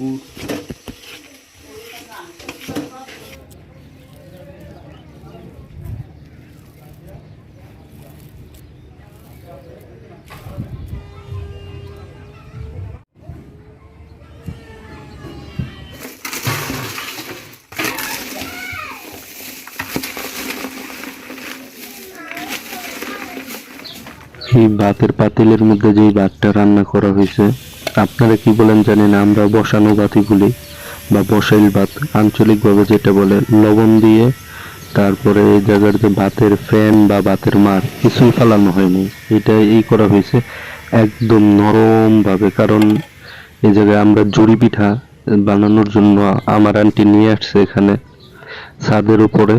এই ভাতের পাতিলের মধ্যে যেই ভাতটা রান্না করা হয়েছে, আপনারা কি বলেন জানি না আমরা বসানো বলি বা বসাইল ভাত, আঞ্চলিকভাবে যেটা বলে লবণ দিয়ে তারপরে এই জায়গার যে ভাতের ফ্যান বা ভাতের মার কিছুই ফালানো হয়নি। এটা এই করা হয়েছে একদম নরমভাবে, কারণ এই জায়গায় আমরা জড়ি পিঠা বানানোর জন্য আমার আন্টি নিয়ে আসছে এখানে। ছাদের উপরে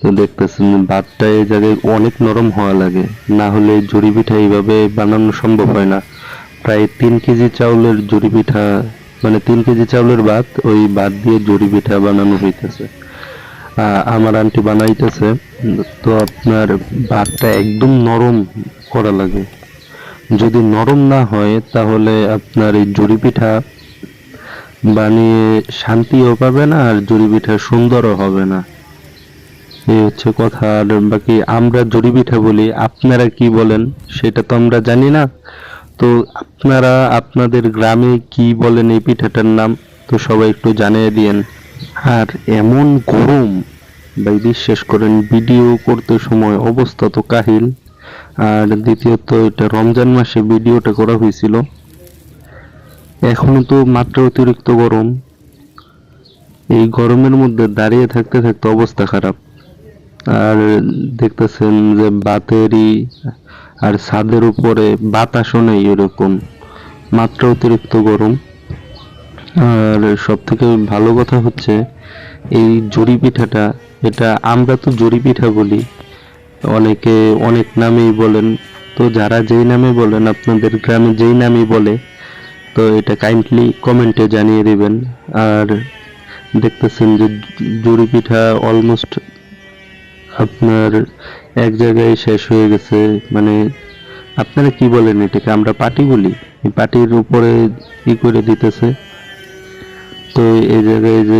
তো দেখতেছেন, ভাতটা এই জায়গায় অনেক নরম হওয়া লাগে। না হলে জড়ি পিঠা এইভাবে বানানো সম্ভব হয় না। প্রায় তিন কেজি চাউলের জড়ি পিঠা মানে তিন কেজি চাউলের ভাত, ওই ভাত দিয়ে জড়ি পিঠা বানানো হইতেছে। আমার আন্টি বানাইতেছে। তো আপনার ভাতটা একদম নরম করা লাগে। যদি নরম না হয়, তাহলে আপনার এই জড়ি পিঠা বানিয়ে শান্তিও পাবে না, আর জড়ি পিঠা সুন্দরও হবে না। এই হচ্ছে কথা আর বাকি আমরা জড়ি পিঠা বলি, আপনারা কি বলেন? সেটা তো আমরা জানি না। তো আপনারা আপনাদের গ্রামে কি বলেন এই পিঠাটার নাম? তো সবাই একটু জানিয়ে দিয়েন। আর এমন গরম, ভাই বিশ্বাস করেন, ভিডিও করতে সময় অবস্থা তো কাহিল। আর দ্বিতীয়ত এটা রমজান মাসে ভিডিওটা করা হয়েছিল। এখনও তো মাত্র অতিরিক্ত গরম। এই গরমের মধ্যে দাঁড়িয়ে থাকতে থাকতে অবস্থা খারাপ। আর দেখতেছেন যে বাতেরই আর ছাদের উপরে বাতাসও নেই এরকম, মাত্রা অতিরিক্ত গরম। আর সব থেকে ভালো কথা হচ্ছে এই জড়ি পিঠাটা, এটা আমরা তো জড়ি পিঠা বলি, অনেকে অনেক নামেই বলেন। তো যারা যেই নামে বলেন, আপনাদের গ্রামে যেই নামই বলে, তো এটা কাইন্ডলি কমেন্টে জানিয়ে দেবেন। আর দেখতেছেন যে জুড়ি পিঠা অলমোস্ট আপনার এক জায়গায় শেষ হয়ে গেছে মানে আপনারা কি বলেন এটাকে? আমরা পাটি বলি। পাটির উপরে ই করে দিতেছে। তো এই জায়গায় যে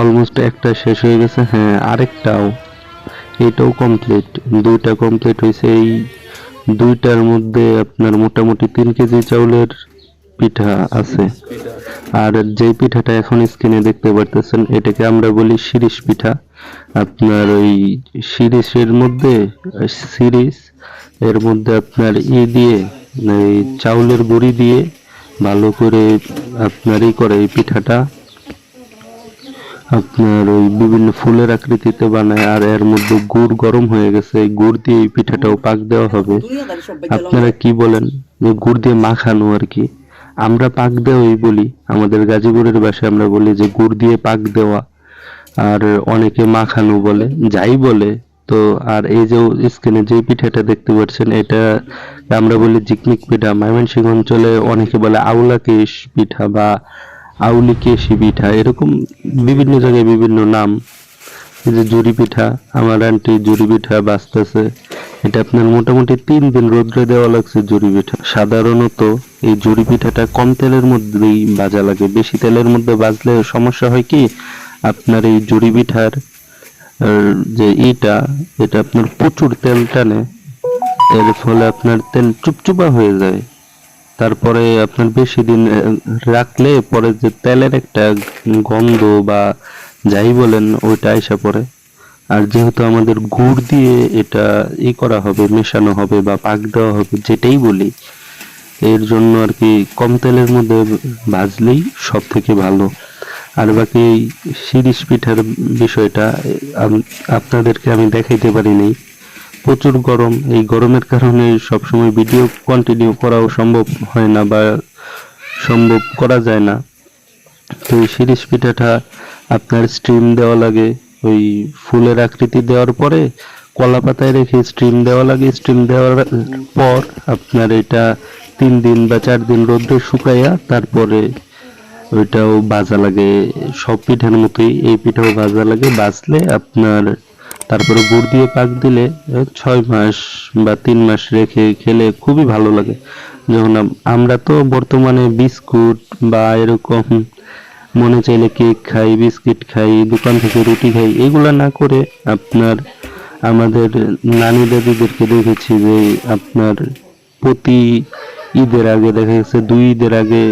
অলমোস্ট একটা শেষ হয়ে গেছে হ্যাঁ আরেকটাও। এটাও কমপ্লিট দুইটা কমপ্লিট হয়েছে। এই দুইটার মধ্যে আপনার মোটামুটি তিন কেজি চাউলের পিঠা আছে। আর যে পিঠাটা এখন স্ক্রিনে দেখতে পারতেছেন, এটাকে আমরা বলি শিরিষ পিঠা। আপনার ওই শিরিষের মধ্যে, শিরিষ, এর মধ্যে আপনার ই দিয়ে, এই চাউলের গুঁড়ি দিয়ে ভালো করে আপনার ই করে এই পিঠাটা। আপনার ওই বিভিন্ন ফুলের আকৃতিতে বানায়, আর এর মধ্যে গুড় গরম হয়ে গেছে। এই গুড় দিয়ে এই পিঠাটাও পাক দেওয়া হবে। আপনারা কি বলেন? যে গুড় দিয়ে মাখানো আর কি। আমরা পাক দেওয়াই বলি। আমাদের গাজীপুরের ভাষায় আমরা বলি যে, গুড় দিয়ে পাক দেওয়া। আর অনেকে মাখানো বলে, যাই বলে। তো আর এই যে স্ক্রিনে যে পিঠাটা দেখতে পাচ্ছেন, এটা আমরা বলি জিকমিক পিঠা। ময়মনসিংহ অঞ্চলে অনেকে বলে আউলা কেশ পিঠা বা আউলি কেশি পিঠা। এরকম বিভিন্ন জায়গায় বিভিন্ন নাম। এই যে জুড়ি পিঠা, আমার আন্টি জুড়ি পিঠা বাঁচতেছে। এটা আপনার মোটামুটি তিন দিন রোদ্রে দেওয়া লাগছে জুড়ি পিঠা। সাধারণত এই জুড়ি পিঠাটা কম তেলের মধ্যেই ভাজা লাগে। বেশি তেলের মধ্যে ভাজলে সমস্যা হয় কি, আপনার এই জুড়ি পিঠার যে ইটা, এটা আপনার প্রচুর তেল টানে। এর ফলে আপনার তেল চুপচুপা হয়ে যায়। তারপরে আপনার বেশি দিন রাখলে পরে যে তেলের একটা গন্ধ বা যাই বলেন, ওইটা আইসা পড়ে। আর যেহেতু আমাদের গুড় দিয়ে এটা ই করা হবে, মেশানো হবে বা পাক দেওয়া হবে, যেটাই বলি, এর জন্য আর কি কম তেলের মধ্যে ভাজলেই সব থেকে ভালো। আর বাকি শিরিষ পিঠার বিষয়টা আপনাদেরকে আমি দেখাইতে পারিনি প্রচুর গরম, এই গরমের কারণে সবসময় ভিডিও কন্টিনিউ করাও সম্ভব হয় না বা সম্ভব করা যায় না। তো এই শিরিষ পিঠাটা আপনার স্টিম দেওয়া লাগে ওই ফুলের আকৃতি দেওয়ার পরে কলা পাতায় রেখে স্টিম দেওয়া লাগে। স্টিম দেওয়ার পর আপনার এটা তিন দিন বা চার দিন রোদ্রে শুকাইয়া তারপরে ওইটাও ভাজা লাগে। সব পিঠার মতোই এই পিঠাও ভাজা লাগে। বাজলে আপনার তারপরে গুড় দিয়ে পাক দিলে ছয় মাস বা তিন মাস রেখে খেলে খুবই ভালো লাগে। যখন আমরা তো বর্তমানে বিস্কুট বা এরকম মনে চাইলে কেক খাই, বিস্কিট খাই, দোকান থেকে রুটি খাই, এগুলো না করে আপনার, আমাদের নানি দাদিদেরকে দেখেছি যে আপনার প্রতি ঈদের আগে, দেখা গেছে দুই ঈদের আগে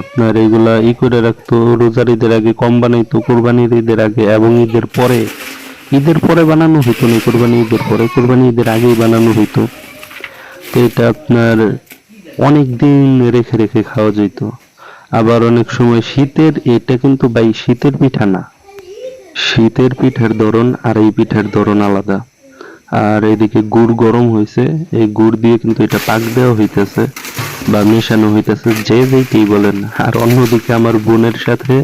আপনার এগুলা ই করে রাখতো, রোজার ঈদের আগে, কম বানাইতো, কোরবানির ঈদের আগে এবং ঈদের পরে ঈদের পরে বানানো হতো না, কোরবানি ঈদের পরে, কোরবানি ঈদের আগেই বানানো হতো তো এটা আপনার অনেক দিন রেখে রেখে খাওয়া যেত আবার অনেক সময় শীতের, এটা কিন্তু ভাই শীতের পিঠা না। শীতের পিঠার ধরন আর এই পিঠার ধরন আলাদা। আর এদিকে গুড় গরম হয়েছে এই গুড় দিয়ে কিন্তু এটা পাক দেওয়া হইতেছে বা মেশানো হইতেছে, যে যেইটাই বলেন। আর অন্যদিকে আমার বোনের সাথে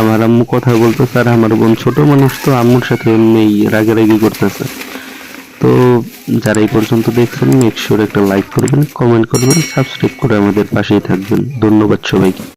আমার আম্মু কথা বলতেছে, আর আমার বোন ছোট মানুষ তো, আম্মুর সাথে এমনি রাগারাগি করতেছে। তো যারা এই পর্যন্ত দেখছেন মেক শিওর একটা লাইক করবেন কমেন্ট করবেন সাবস্ক্রাইব করে আমাদের পাশেই থাকবেন। ধন্যবাদ সবাইকে।